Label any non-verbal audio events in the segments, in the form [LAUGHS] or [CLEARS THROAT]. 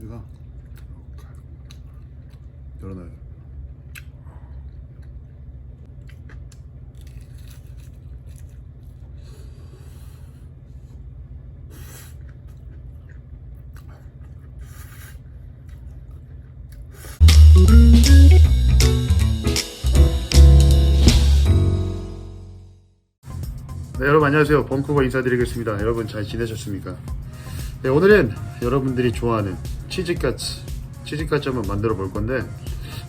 치즈가 열어놔요. 네, 여러분 안녕하세요. 벙커가 인사드리겠습니다. 여러분 잘 지내셨습니까? 네, 오늘은 여러분들이 좋아하는 치즈까치, 치즈까치 한번 만들어 볼 건데,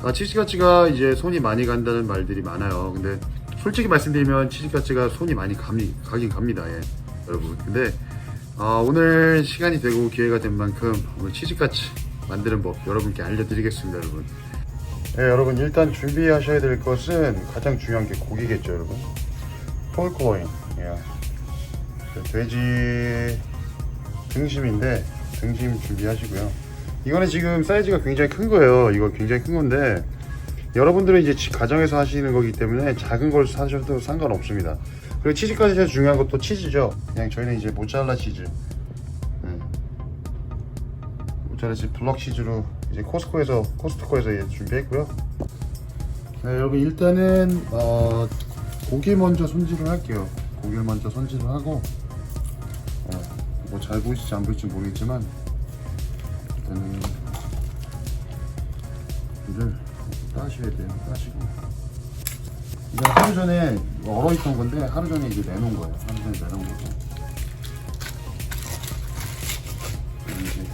아, 치즈까치가 이제 손이 많이 간다는 말들이 많아요. 근데 솔직히 말씀드리면 치즈까치가 손이 많이 감이, 가긴 갑니다. 예, 여러분. 근데 아, 오늘 시간이 되고 기회가 된 만큼 오늘 치즈까치 만드는 법 여러분께 알려드리겠습니다, 여러분. 네, 여러분 일단 준비하셔야 될 것은 가장 중요한 게 고기겠죠, 여러분. 폴크로인, 예. 그 돼지 등심인데 등심 준비하시고요. 이거는 지금 사이즈가 굉장히 큰 거예요. 이거 굉장히 큰 건데 여러분들은 이제 집 가정에서 하시는 거기 때문에 작은 걸 사셔도 상관없습니다. 그리고 치즈까지 제일 중요한 것도 치즈죠. 그냥 저희는 이제 모짜렐라 치즈, 네. 모짜렐라 치즈 블럭 치즈로 이제 코스코에서 코스트코에서 준비했고요. 네, 여러분 일단은 어, 고기 먼저 손질을 할게요. 고기를 먼저 손질을 하고 어, 뭐잘 보이실지 안 보일지 모르겠지만 일단은 이를 따셔야 돼요. 따시고 이게 하루 전에 얼어 있던 건데 하루 전에 이제 내놓은 거예요. 하루 전에 내놓은 거고 이제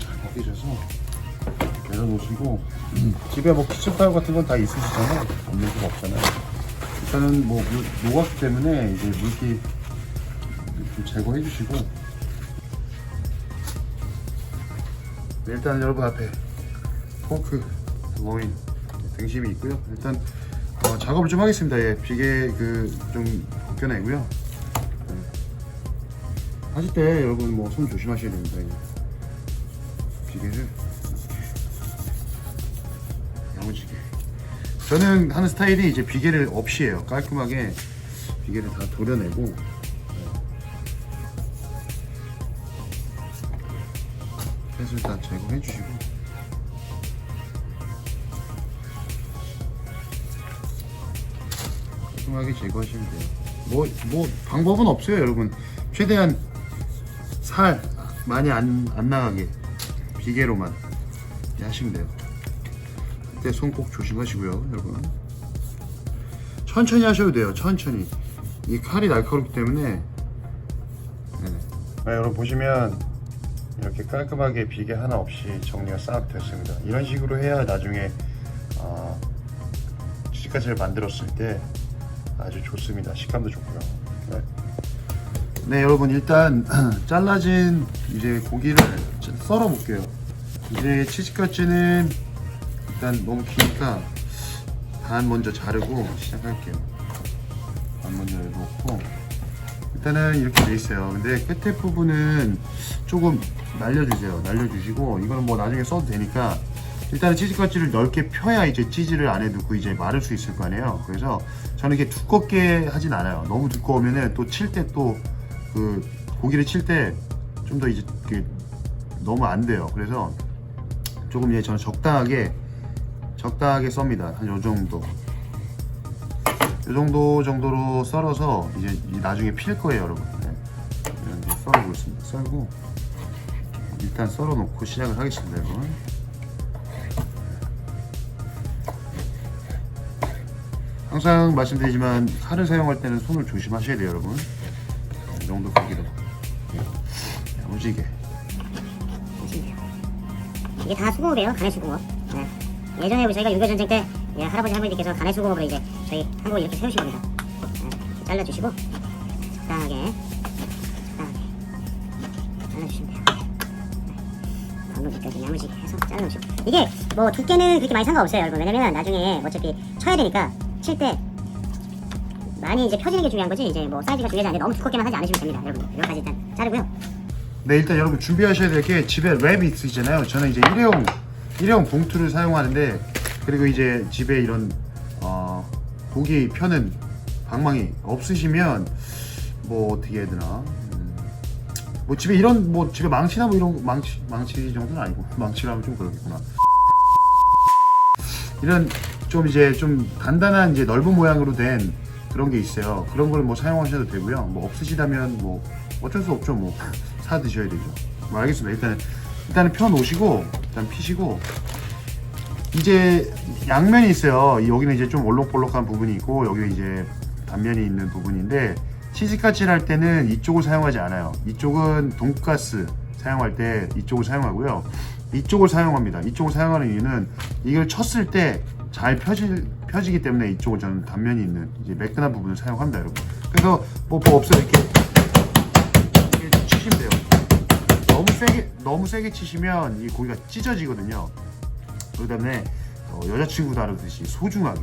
잘 벗기셔서 내려놓으시고 집에 뭐 키친타올 같은 건 다 있으시잖아요. 없는 수가 없잖아요. 일단은 뭐 물- 녹았기 때문에 이제 물기 좀 제거해 주시고 일단 여러분 앞에 포크, 로인, 등심이 있고요. 일단 어, 작업을 좀 하겠습니다. 예, 비계 그좀 벗겨내고요. 네. 하실 때 여러분 뭐 손 조심하셔야 됩니다. 예. 비계를 야무지게. 저는 하는 스타일이 이제 비계를 없이 해요. 깔끔하게 비계를 다 도려내고 펫을 다 제거해 주시고 깔끔하게 제거하시면 돼요. 뭐, 뭐 방법은 없어요, 여러분. 최대한 살 많이 안, 안 나가게 비계로만 하시면 돼요. 그때 손 꼭 조심하시고요, 여러분. 천천히 하셔도 돼요, 천천히. 이 칼이 날카롭기 때문에. 네. 네, 여러분 보시면 깔끔하게 비계 하나 없이 정리가 싹 됐습니다. 이런 식으로 해야 나중에 어, 치즈까지를 만들었을 때 아주 좋습니다. 식감도 좋고요. 네. 네, 여러분 일단 [CLEARS THROAT] 잘라진 이제 고기를 썰어 볼게요. 이제 치즈까지는 일단 너무 기니까 반 먼저 자르고 시작할게요. 반 먼저 넣고 일단은 이렇게 돼 있어요. 근데 끝에 부분은 조금 날려주세요. 날려주시고 이거는 뭐 나중에 써도 되니까 일단은 치즈까지를 넓게 펴야 이제 치즈를 안에 넣고 이제 마를 수 있을 거 아니에요. 그래서 저는 이게 두껍게 하진 않아요. 너무 두꺼우면은 또 칠 때 또 그 고기를 칠 때 좀 더 이제 너무 안 돼요. 그래서 조금 이제 저는 적당하게 적당하게 썹니다. 한 요 정도. 이 정도 정도로 썰어서 이제 이 나중에 필 거예요, 여러분. 네. 이렇게 썰고 있습니다. 썰고 일단 썰어 놓고 시작을 하겠습니다, 여러분. 항상 말씀드리지만 칼을 사용할 때는 손을 조심하셔야 돼요, 여러분. 이 정도 크기로. 네. 야무지게. 이게 다 수공업이에요. 간의 수공업. 네. 예전에 저희가 6.25 전쟁 때 예, 할아버지 할머니께서 간의 수공업을 이제 저희 한국을 이렇게 세우신 겁니다. 네. 이렇게 잘라주시고 적당하게 적당하게 잘라주시면 돼요. 네. 방금까지 야무지게 해서 잘라주시고 이게 뭐 두께는 그렇게 많이 상관없어요, 여러분. 왜냐면 나중에 어차피 쳐야 되니까 칠 때 많이 이제 펴지는 게 중요한 거지 이제 뭐 사이즈가 중요하지 않는데 너무 두껍게만 하지 않으시면 됩니다, 여러분. 여기까지 일단 자르고요. 네, 일단 여러분 준비하셔야 될 게 집에 랩이 있으시잖아요. 저는 이제 일회용 일회용 봉투를 사용하는데 그리고 이제 집에 이런 어, 고기 펴는 방망이 없으시면 뭐 어떻게 해야 되나? 음, 뭐 집에 이런 뭐 집에 망치나 뭐 이런 거- 망치 망치 정도는 아니고 [LAUGHS] 망치라면 좀 그렇겠구나. 이런 좀 이제 좀 단단한 이제 넓은 모양으로 된 그런 게 있어요. 그런 걸 뭐 사용하셔도 되고요. 뭐 없으시다면 뭐 어쩔 수 없죠. 뭐 사 드셔야 되죠. 뭐 알겠습니다. 일단은 일단은 펴 놓으시고 일단 피시고 이제 양면이 있어요. 여기는 이제 좀 올록볼록한 부분이 있고 여기는 이제 단면이 있는 부분인데 치즈까치를 할 때는 이쪽을 사용하지 않아요. 이쪽은 돈가스 사용할 때 이쪽을 사용하고요. 이쪽을 사용합니다. 이쪽을 사용하는 이유는 이걸 쳤을 때 잘 펴질, 펴지기 때문에 이쪽을 저는 단면이 있는 이제 매끈한 부분을 사용합니다, 여러분. 그래서 뭐, 뭐 없어요. 이렇게, 이렇게 치시면 돼요. 너무 세게, 너무 세게 치시면 이 고기가 찢어지거든요. 그 다음에 어, 여자친구 다루듯이 소중하게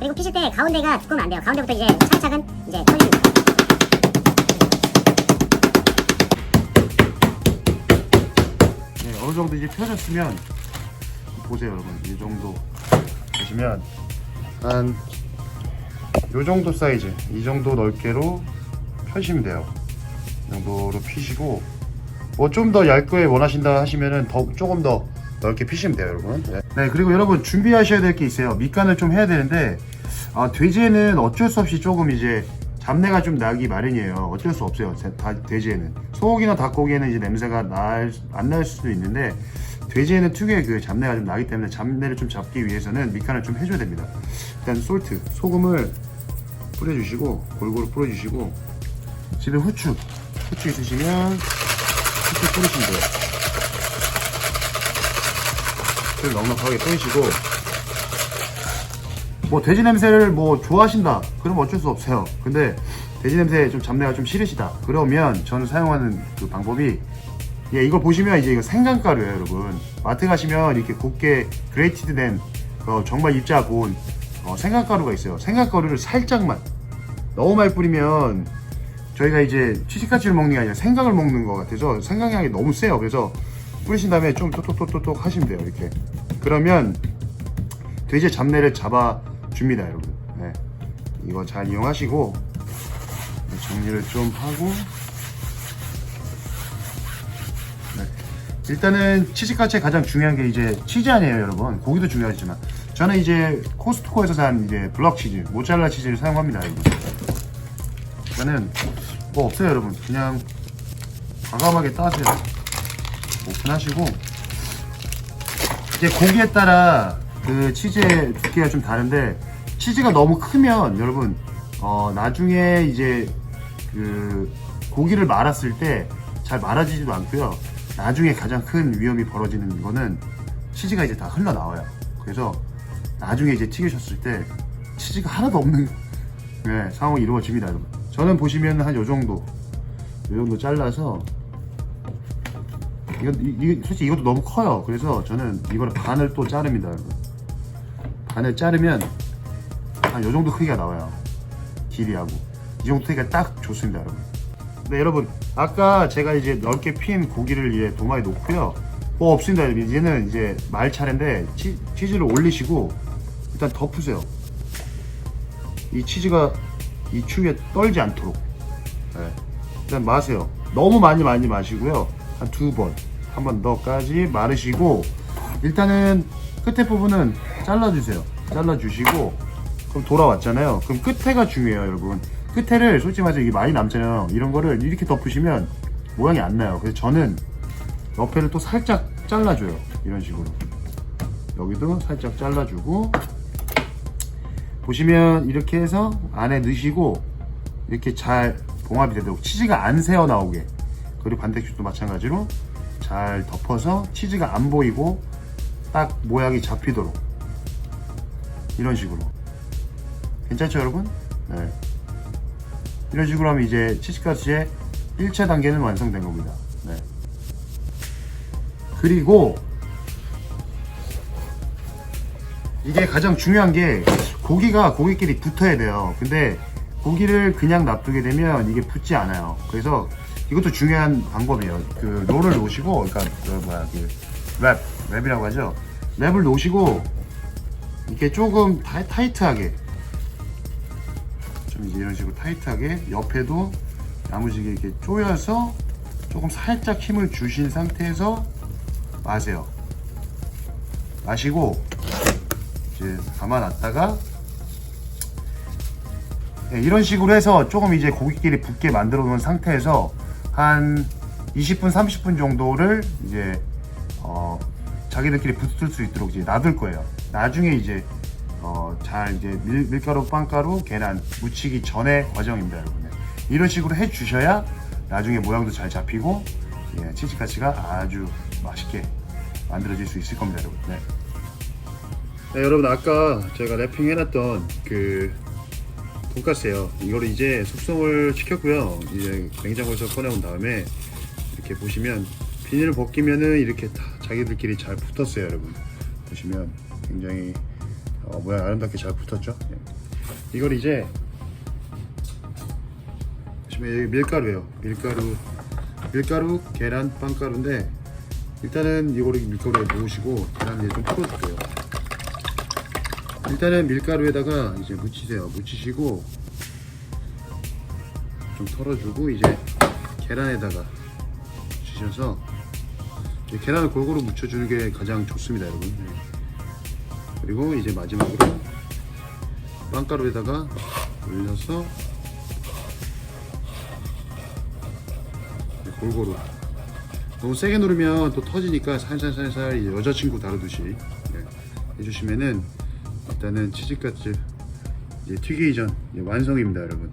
그리고 피실 때 가운데가 두꺼우면 안 돼요. 가운데부터 이제 차근차근 이제 펴줍니다. 네, 어느 정도 이제 펴졌으면 보세요 여러분 이 정도 보시면 한요 정도 사이즈 이 정도 넓게로 펴시면 돼요 이 정도로 피시고 뭐 좀 더 얇게 원하신다 하시면은 더 조금 더 넓게 피시면 돼요 여러분 네, 네, 그리고 여러분 준비하셔야 될 게 있어요 밑간을 좀 해야 되는데 아, 돼지에는 어쩔 수 없이 조금 이제 잡내가 좀 나기 마련이에요. 어쩔 수 없어요. 제- 다, 돼지에는 소고기나 닭고기에는 이제 냄새가 안날 수도 있는데 돼지에는 특유의 그 잡내가 좀 나기 때문에 잡내를 좀 잡기 위해서는 밑간을 좀 해줘야 됩니다. 일단 솔트, 소금을 뿌려주시고 골고루 뿌려주시고 집에 후추, 후추 있으시면 후추 뿌리시면 돼요. 후추를 넉넉하게 뿌리시고. 뭐 돼지 냄새를 뭐 좋아하신다. 그러면 어쩔 수 없어요. 근데 돼지 냄새 좀 잡내가 좀 싫으시다. 그러면 저는 사용하는 그 방법이 예, 이거 보시면 이제 이거 생강가루예요 여러분. 마트 가시면 이렇게 곱게 그레이티드 된 어, 정말 입자 고운 어, 생강가루가 있어요. 생강가루를 살짝만 너무 많이 뿌리면 저희가 이제 치즈까치를 먹는 게 아니라 생강을 먹는 것 같아서 생강 향이 너무 세요 그래서 뿌리신 다음에 좀 톡톡톡톡 하시면 돼요 이렇게 그러면 돼지 잡내를 잡아 줍니다, 여러분. 네. 이거 잘 이용하시고 네, 정리를 좀 하고 네. 일단은 치즈까치의 가장 중요한 게 이제 치즈 아니에요, 여러분. 고기도 중요하지만 저는 이제 코스트코에서 산 이제 블럭 치즈, 모짜렐라 치즈를 사용합니다. 여러분. 저는 뭐 없어요, 여러분. 그냥 과감하게 따세요. 오픈하시고 이제 고기에 따라 그 치즈의 두께가 좀 다른데 치즈가 너무 크면 여러분 어 나중에 이제 그 고기를 말았을 때 잘 말아지지도 않고요 나중에 가장 큰 위험이 벌어지는 거는 치즈가 이제 다 흘러나와요 그래서 나중에 이제 튀기셨을 때 치즈가 하나도 없는 네, 상황이 이루어집니다 여러분 저는 보시면 한 요 정도 요 정도 잘라서 이거, 이, 이- 솔직히 이것도 너무 커요. 그래서 저는 이거를 반을 또 자릅니다. 여러분. 반을 자르면 한 요 정도 크기가 나와요. 길이하고. 이 정도 크기가 딱 좋습니다, 여러분. 네, 여러분. 아까 제가 이제 넓게 핀 고기를 이제 도마에 놓고요. 뭐 없습니다. 여러분. 이제는 이제 말 차례인데 치, 치즈를 올리시고 일단 덮으세요. 이 치즈가 이 추위에 떨지 않도록. 네. 일단 마세요. 너무 많이 많이 마시고요. 한 두 번, 한 번 더까지 마르시고 일단은 끝에 부분은 잘라주세요. 잘라주시고 그럼 돌아왔잖아요. 그럼 끝에가 중요해요, 여러분. 끝에를 솔직히 말해서 이게 많이 남잖아요. 이런 거를 이렇게 덮으시면 모양이 안 나요. 그래서 저는 옆에를 또 살짝 잘라줘요. 이런 식으로. 여기도 살짝 잘라주고 보시면 이렇게 해서 안에 넣으시고 이렇게 잘 봉합이 되도록 치즈가 안 새어 나오게 그리고 반대쪽도 마찬가지로 잘 덮어서 치즈가 안 보이고 딱 모양이 잡히도록 이런 식으로 괜찮죠 여러분? 네. 이런 식으로 하면 이제 치즈까지의 1차 단계는 완성된 겁니다 네. 그리고 이게 가장 중요한 게 고기가 고기끼리 붙어야 돼요. 근데 고기를 그냥 놔두게 되면 이게 붙지 않아요. 그래서 이것도 중요한 방법이에요. 그 롤을 놓으시고, 그러니까 그 뭐야 그 랩, 랩이라고 하죠. 랩을 놓으시고 이렇게 조금 타, 타이트하게 좀 이런 식으로 타이트하게 옆에도 야무지게 이렇게 쪼여서 조금 살짝 힘을 주신 상태에서 마세요. 마시고 이제 담아놨다가 네, 이런 식으로 해서 조금 이제 고기끼리 붙게 만들어 놓은 상태에서 한 20분, 30분 정도를 이제 어, 자기들끼리 붙을 수 있도록 이제 놔둘 거예요. 나중에 이제 어, 잘 이제 밀, 밀가루, 빵가루, 계란 묻히기 전의 과정입니다, 여러분. 네. 이런 식으로 해 주셔야 나중에 모양도 잘 잡히고 예, 치즈까치가 아주 맛있게 만들어질 수 있을 겁니다, 여러분. 네. 네, 여러분 아까 제가 랩핑 해놨던 그 돈가스예요. 이거를 이제 숙성을 시켰고요. 이제 냉장고에서 꺼내온 다음에 이렇게 보시면 비닐을 벗기면은 이렇게 다 자기들끼리 잘 붙었어요, 여러분. 보시면 굉장히 어, 모양 아름답게 잘 붙었죠. 예. 이걸 이제 보시면 여기 밀가루예요. 밀가루, 밀가루, 계란, 빵가루인데 일단은 이거를 밀가루에 넣으시고 계란 이제 좀 풀어줄게요. 일단은 밀가루에다가 이제 묻히세요. 묻히시고 좀 털어주고 이제 계란에다가 이 계란을 골고루 묻혀주는 게 가장 좋습니다, 여러분. 네. 그리고 이제 마지막으로 빵가루에다가 올려서 골고루 너무 세게 누르면 또 터지니까 살살살살 여자친구 다루듯이 네, 해주시면은 일단은 치즈까지 이제 튀기기 전 이제 완성입니다, 여러분.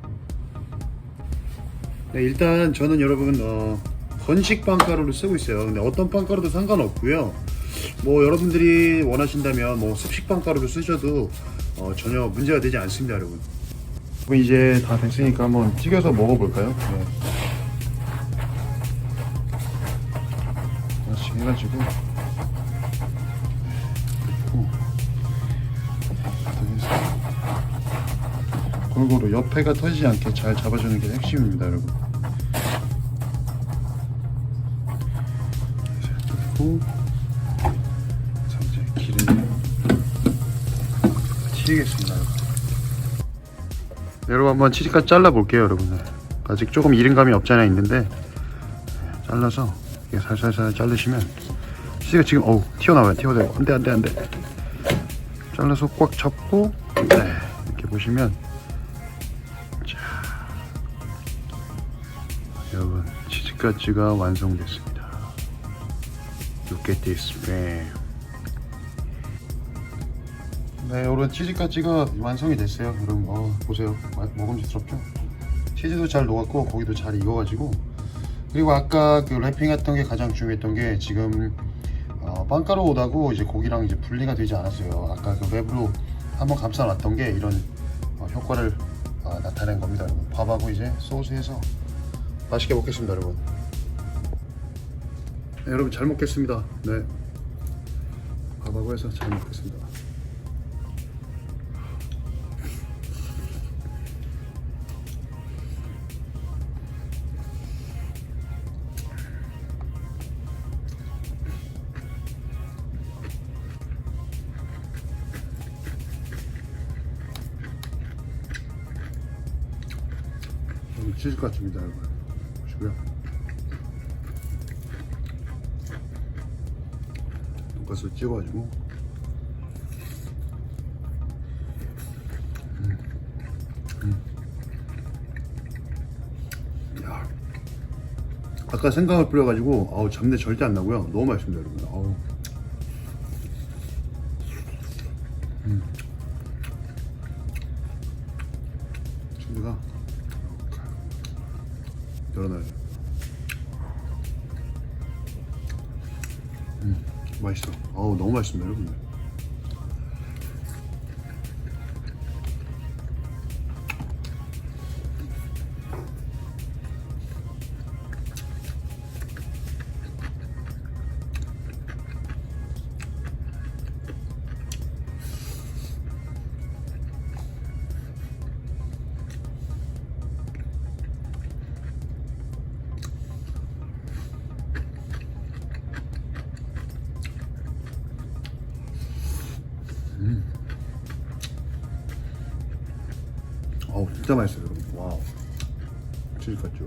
네, 일단 저는 여러분 어, 건식 빵가루를 쓰고 있어요. 근데 어떤 빵가루도 상관없고요. 뭐 여러분들이 원하신다면 뭐 습식 빵가루를 쓰셔도 어, 전혀 문제가 되지 않습니다, 여러분. 이제 다 됐으니까 한번 튀겨서 먹어볼까요? 네. 하나씩 해가지고 골고루 옆에가 터지지 않게 잘 잡아주는 게 핵심입니다, 여러분. 자, 이제 기름 튀겠습니다, 여러분. 여러분 한번 치즈까지 잘라 볼게요, 여러분. 네. 아직 조금 이른감이 없지 않아 있는데 네, 잘라서 살살살 자르시면 치즈가 지금 어우 튀어나와요, 튀어나와요. 안돼, 안돼, 안돼. 잘라서 꽉 잡고 네, 이렇게 보시면 치즈까지가 완성됐습니다. Look at this, man. 네, 여러분 치즈까지가 완성이 됐어요. 여러분 어, 보세요, 마- 먹음직스럽죠? 치즈도 잘 녹았고 고기도 잘 익어가지고 그리고 아까 그 랩핑했던 게 가장 중요했던 게 지금 어, 빵가루 오다고 이제 고기랑 이제 분리가 되지 않았어요. 아까 그 웹으로 한번 감싸놨던 게 이런 어, 효과를 어, 나타낸 겁니다. 밥하고 이제 소스해서 맛있게 먹겠습니다, 여러분. 네, 여러분 잘 먹겠습니다. 네, 밥하고 해서 잘 먹겠습니다. 치즈 같습니다, 여러분. 돈가스 찍어가지고. 음. 음. 야. 아까 생강을 뿌려가지고 아우 잡내 절대 안 나고요. 너무 맛있습니다, 여러분. 아우. 음. 치즈가 열어놔요. 음, 맛있어. 어우, 너무 맛있습니다, 여러분들. 진짜 맛있어요. 와우. 치즈카츠.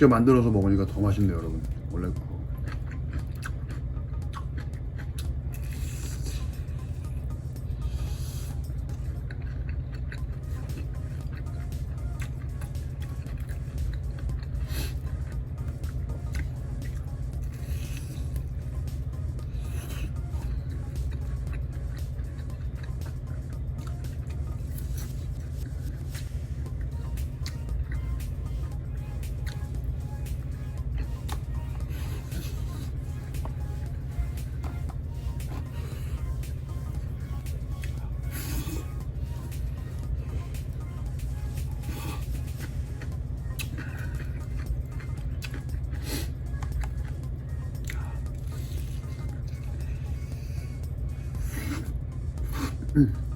직접 만들어서 먹으니까 더 맛있네요, 여러분. 원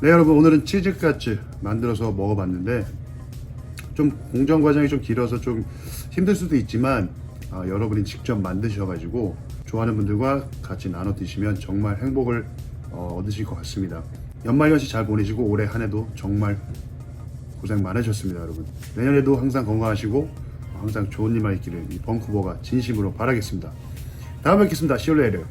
네, 여러분 오늘은 치즈카츠 만들어서 먹어봤는데 좀 공정 과정이 좀 길어서 좀 힘들 수도 있지만 아, 여러분이 직접 만드셔가지고 좋아하는 분들과 같이 나눠 드시면 정말 행복을 어, 얻으실 것 같습니다. 연말연시 잘 보내시고 올해 한 해도 정말 고생 많으셨습니다, 여러분. 내년에도 항상 건강하시고 항상 좋은 일만 있기를 이 벙쿠버가 진심으로 바라겠습니다. 다음에 뵙겠습니다. 시올레르.